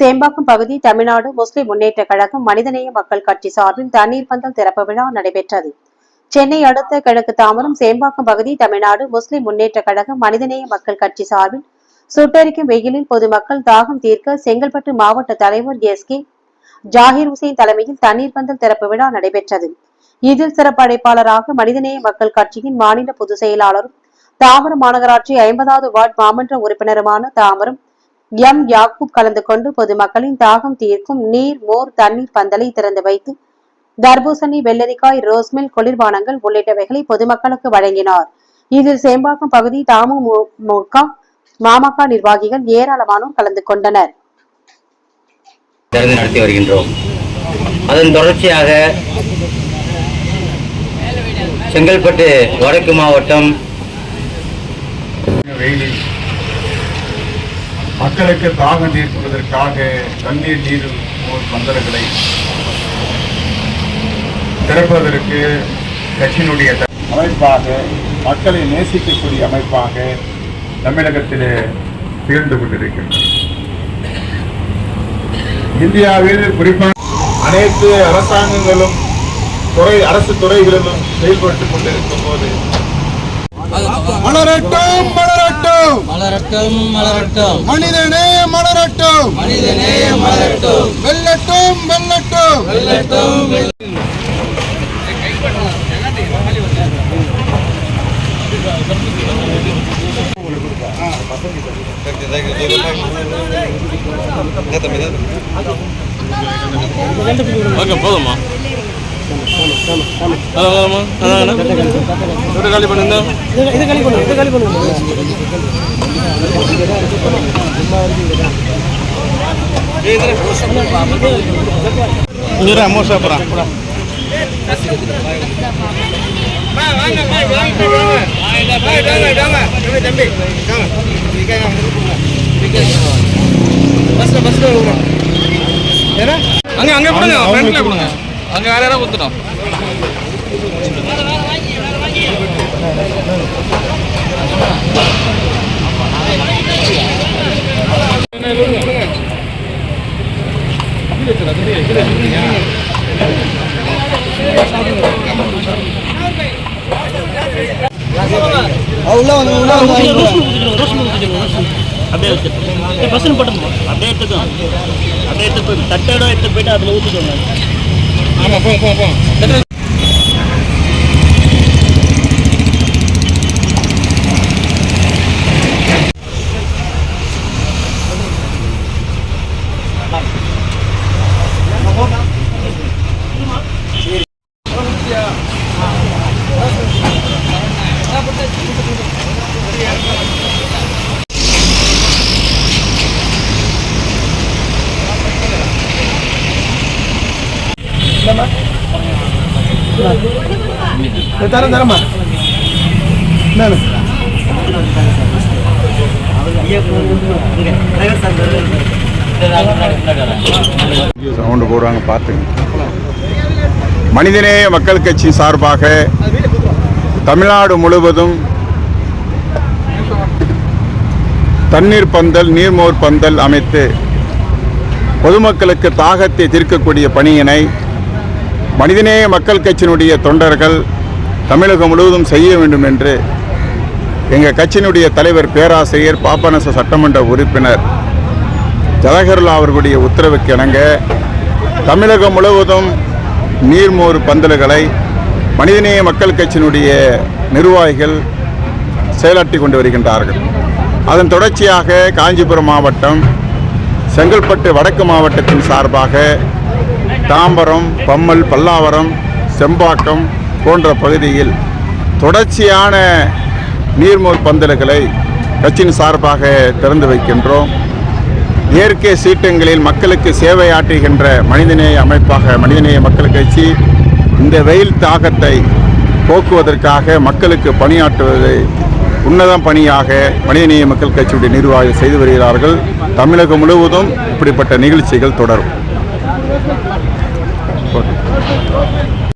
சேம்பாக்கம் பகுதி தமிழ்நாடு முஸ்லிம் முன்னேற்ற கழகம் மனிதநேய மக்கள் கட்சி சார்பில் தண்ணீர் பந்தல் திறப்பு விழா நடைபெற்றது. சென்னை அடுத்த கிழக்கு தாமரம் சேம்பாக்கம் பகுதி தமிழ்நாடு முஸ்லிம் முன்னேற்ற கழகம் மனிதநேய மக்கள் கட்சி சார்பில் சுட்டரிக்கும் வெயிலில் பொதுமக்கள் தாகம் தீர்க்க செங்கல்பட்டு மாவட்ட தலைவர் எஸ் கே ஜாகிர் உசேன் தலைமையில் தண்ணீர் பந்தல் திறப்பு விழா நடைபெற்றது. இதில் சிறப்பு அழைப்பாளராக மனிதநேய மக்கள் கட்சியின் மாநில பொதுச் செயலாளரும் தாமரம் மாநகராட்சி ஐம்பதாவது வார்டு மாமன்ற உறுப்பினருமான தாமரம் எம் யாக்கூப் கலந்து கொண்டு பொதுமக்களின் தாகம் தீர்க்கும் நீர் மோர் தண்ணீர் பந்தலை திறந்து வைத்து தர்பூசணி வெள்ளரிக்காய் ரோஸ்மில் குளிர்பானங்கள் உள்ளிட்டவைகளை பொதுமக்களுக்கு வழங்கினார். இதில் சேம்பாக்கம் பகுதி தமுமுக மாமக நிர்வாகிகள் ஏராளமானோர் கலந்து கொண்டனர். நடத்தி வருகின்றோம். அதன் தொடர்ச்சியாக செங்கல்பட்டு வடக்கு மாவட்டம் வெயிலில் மக்களுக்கு தாகம் தீர்ப்பதற்காக தண்ணீர் நீர் போர் பந்தல்களை திறப்பதற்கு கட்சியினுடைய அமைப்பாக மக்களை நேசிக்கக்கூடிய அமைப்பாக தமிழகத்திலே திகழ்ந்து கொண்டிருக்கின்றன இந்தியாவில் குறிப்பாக அனைத்து அரசாங்கங்களும் துறை அரசு துறைகளிலும் செயல்பட்டுக் கொண்டிருக்கும் போது மலரட்டும் மலரட்டும்! மலரட்டும் மலரட்டும். மனிதனே மலரட்டும். மனிதனே மலரட்டும். வெல்லட்டும் வெல்லட்டும். வெல்லட்டும் ஓகே போதுமா அதான் அதான் அதான் காலி பண்ணுங்க. இங்கே அம்மா சாப்பிட்றான் அங்கே அங்கே கொடுங்க ஃப்ரண்ட்ல கொடுங்க அங்கே வேற யாராவது கொடுத்துட்டோம் உள்ள வந்து அப்படியே வச்சு பஸ்ஸில் போட்டோம் அப்படியே எடுத்துக்கோ. அப்படியே எடுத்து போய் தட்டோட எடுத்து போயிட்டு அதில் ஊற்றிக்கோங்க ஆமாம் போங்க போங்க போங்க தரேன் தரமா சவுண்டு போடுறாங்க பார்த்துங்க மனிதநேய மக்கள் கட்சி சார்பாக தமிழ்நாடு முழுவதும் தண்ணீர் பந்தல் நீர்மோர் பந்தல் அமைத்து பொதுமக்களுக்கு தாகத்தை தீர்க்கக்கூடிய பணியினை மனிதநேய மக்கள் கட்சியினுடைய தொண்டர்கள் தமிழகம் முழுவதும் செய்ய வேண்டும் என்று எங்கள் கட்சியினுடைய தலைவர் பேராசிரியர் பாப்பனச சட்டமன்ற உறுப்பினர் ஜவஹர்லா அவர்களுடைய உத்தரவுக்கு இணங்க தமிழகம் முழுவதும் நீர்மோர் பந்தல்களை மனிதநேய மக்கள் கட்சியினுடைய நிர்வாகிகள் செயலாற்றி கொண்டு வருகின்றார்கள். அதன் தொடர்ச்சியாக காஞ்சிபுரம் மாவட்டம் செங்கல்பட்டு வடக்கு மாவட்டத்தின் சார்பாக தாம்பரம் பம்மல் பல்லாவரம் செம்பாக்கம் போன்ற பகுதியில் தொடர்ச்சியான நீர்மூர் பந்தல்களை கட்சியின் சார்பாக திறந்து வைக்கின்றோம். இயற்கை சீட்டங்களில் மக்களுக்கு சேவையாற்றுகின்ற மனிதநேய அமைப்பாக மனிதநேய மக்கள் கட்சி இந்த வெயில் தாகத்தை போக்குவதற்காக மக்களுக்கு பணியாற்றுவதை உன்னதம் பணியாக மனிதநேய மக்கள் கட்சியுடைய நிர்வாகிகள் செய்து வருகிறார்கள். தமிழகம் முழுவதும் இப்படிப்பட்ட நிகழ்ச்சிகள் தொடரும். Por...